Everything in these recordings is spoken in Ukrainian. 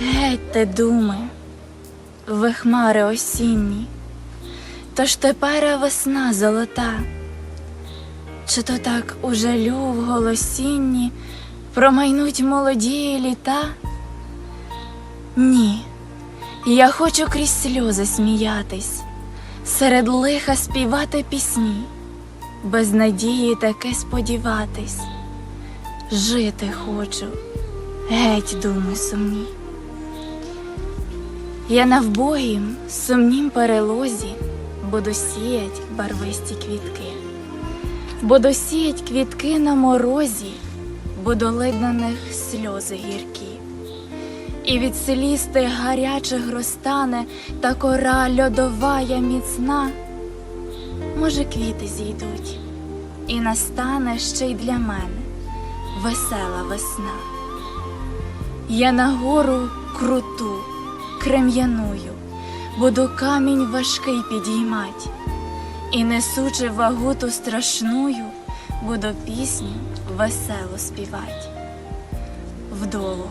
Геть те думи, ви хмари осінні, тож тепер весна золота, чи то так у жалю в голосінні промайнуть молоді літа? Ні, я хочу крізь сльози сміятись, серед лиха співати пісні, без надії таки сподіватись, жити хочу, геть думи сумні. Я на вбогім, сумнім перелозі буду сіять барвисті квітки, буду сіять квітки на морозі, буду лить на них сльози гіркі. І від селістих гарячих розтане та кора льодовая міцна. Може, квіти зійдуть, і настане ще й для мене весела весна. Я на гору круту, крем'яную, буду камінь важкий підіймать, і несучи вагу ту страшную, буду пісню веселу співать. Вдовгу,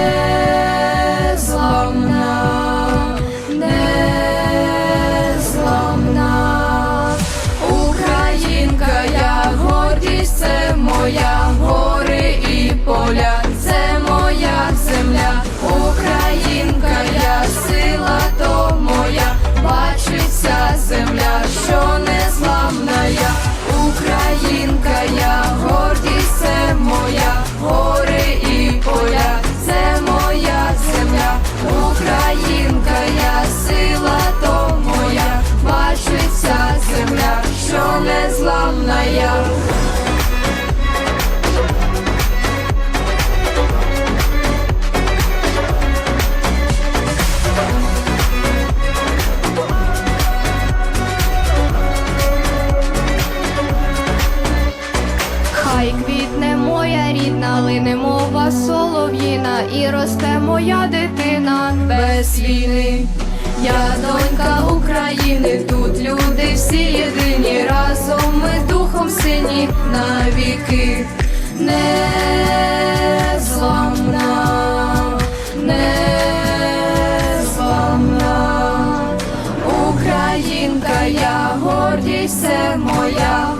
рідна, мова солов'їна, і росте моя дитина без війни. Я донька України, тут люди всі єдині, разом ми духом сині навіки. Незламна, незламна, Українка, я гордість, це моя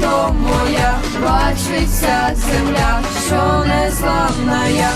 то моя, бачиться земля, що незламна я.